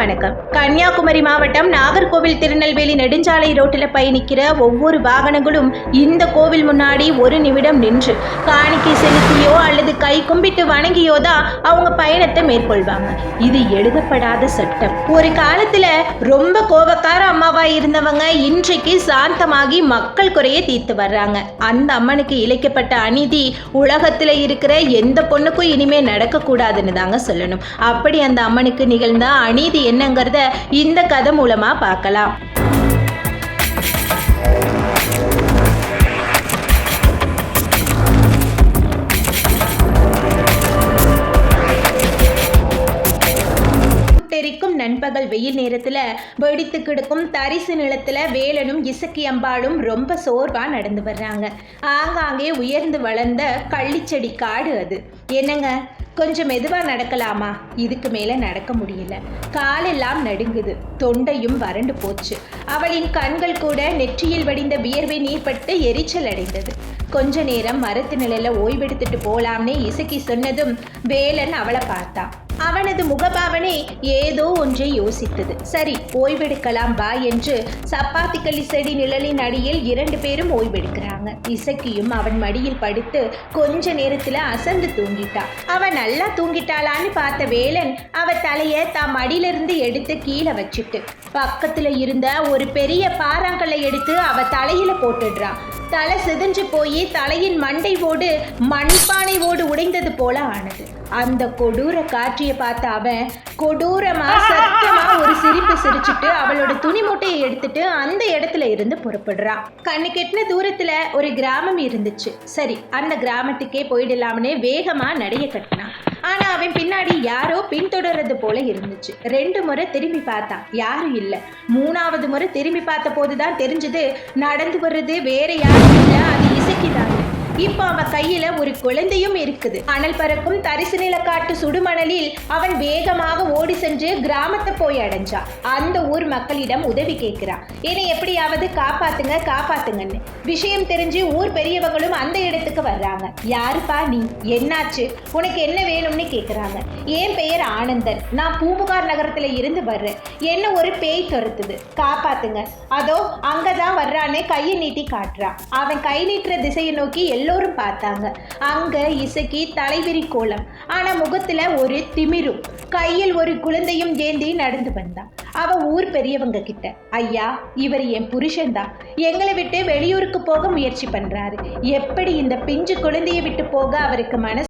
அனைவருக்கும் வணக்கம். கன்னியாகுமரி மாவட்டம் நாகர்கோவில் திருநெல்வேலி நெடுஞ்சாலை ரோட்டில் பயணிக்கிற ஒவ்வொரு வாகனங்களும் இந்த கோவில் முன்னாடி ஒரு நிமிடம் நின்று காணிக்கை செலுத்தியோ அல்லது கை கும்பிட்டு வணங்கியோ தான் அவங்க பயணத்தை மேற்கொள்வாங்க. இது எழுதப்படாத சட்டம். ஒரு காலத்துல ரொம்ப கோபக்கார அம்மாவா இருந்தவங்க இன்றைக்கு சாந்தமாகி மக்கள் குறைய தீர்த்து வர்றாங்க. அந்த அம்மனுக்கு இழைக்கப்பட்ட அநீதி உலகத்துல இருக்கிற எந்த பொண்ணுக்கும் இனிமே நடக்கக்கூடாதுன்னு தாங்க சொல்லணும். அப்படி அந்த அம்மனுக்கு நிகழ்ந்த அநீதி என்னங்கிறத இந்த கதை மூலமா பார்க்கலாம். தெரிக்கும் நண்பகல் வெயில் நேரத்துல வெடித்து கிடக்கும் தரிசு நிலத்துல வேலனும் இசக்கி அம்பாளும் ரொம்ப சோர்வா நடந்து வர்றாங்க. ஆங்காங்கே உயர்ந்து வளர்ந்த கள்ளிச்செடி காடு அது. என்னங்க? கொஞ்சம் மெதுவா நடக்கலாமா? இதுக்கு மேல நடக்க முடியல. காலெல்லாம் நடுங்குது. தொண்டையும் வறண்டு போச்சு. அவளின் கண்கள் கூட நெற்றியில் வடிந்த வியர்வை நீர்பட்டு எரிச்சல் அடைந்தது. கொஞ்ச நேரம் மரத்து நிலையில் ஓய்வெடுத்துட்டு போலாம்னு இசக்கி சொன்னதும் வேலன் அவளை பார்த்தான். அவனது முகபாவனை ஏதோ ஒன்றை யோசித்தது. சரி ஓய்வெடுக்கலாம் வா என்று சப்பாத்திக்களி செடி நிழலின் அடியில் இரண்டு பேரும் ஓய்வெடுக்கிறாங்க. இசக்கியும் அவன் மடியில் படுத்து கொஞ்ச நேரத்துல அசந்து தூங்கிட்டான் அவன் நல்லா தூங்கிட்டாளான்னு பார்த்த வேலன் அவ தலைய தாம் மடியிலிருந்து எடுத்து கீழே வச்சுட்டு பக்கத்துல இருந்த ஒரு பெரிய பாறாங்கல்லை எடுத்து அவ தலையில போட்டுடுறான் தலை சிதஞ்சு போய் தலையின் மண்டை ஓடு மண்பானை ஓடு உடைந்தது போல ஆனது. அந்த கொடூர காட்சியை பார்த்த அவன் கொடூரமா சத்தமா ஒரு சிரிப்பு சிரிச்சுட்டு அவளோட துணி மூட்டையை எடுத்துட்டு அந்த இடத்துல இருந்து புறப்படுறான். கண்ணு கெட்டின தூரத்துல ஒரு கிராமம் இருந்துச்சு. சரி அந்த கிராமத்துக்கே போயிடலாம்னு வேகமா நடைய கட்டினான். ஆனா அவன் பின்னாடி யாரோ பின்தொடர்றது போல இருந்துச்சு. ரெண்டு முறை திரும்பி பார்த்தான். யாரும் இல்ல. மூணாவது முறை திரும்பி பார்த்த போதுதான் தெரிஞ்சது நடந்து வர்றது வேற யாரும் இல்ல அது இசைக்குதான் இப்போ அவன் கையில ஒரு குழந்தையும் இருக்குது. அனல் பறக்கும் தரிசு நில காட்டு சுடுமணலில் அவன் வேகமாக ஓடி சென்று கிராமத்தை போய் அடைஞ்சான் அந்த ஊர் மக்களிடம் உதவி கேட்கிறான் என்னை எப்படியாவது காப்பாத்துங்க காப்பாத்துங்கன்னு. விஷயம் தெரிஞ்சு ஊர் பெரியவங்களும் அந்த இடத்துக்கு வர்றாங்க. யாருப்பா நீ? என்னாச்சு? உனக்கு என்ன வேணும்னு கேட்குறாங்க என் பெயர் ஆனந்தன்? நான் பூம்புகார் நகரத்துல இருந்து வர்றேன். என்ன ஒரு பேய் துரத்துது? காப்பாத்துங்க. அதோ அங்கதான் வர்றானே கையை நீட்டி காட்டுறான் அவன் கை நீட்டுற திசையை நோக்கி எல்லாம் எல்லோரும் பார்த்தாங்க. அங்க இசக்கி தலைவிரி கோலம். ஆனா முகத்துல ஒரு திமிரும் கையில் ஒரு குழந்தையும் ஏந்தி நடந்து வந்தான் அவ ஊர் பெரியவங்க கிட்ட ஐயா இவர் என் புருஷன்தான் எங்களை விட்டு வெளியூருக்கு போக முயற்சி பண்றாரு. எப்படி இந்த பிஞ்சு குழந்தையை விட்டு போக அவருக்கு மனசு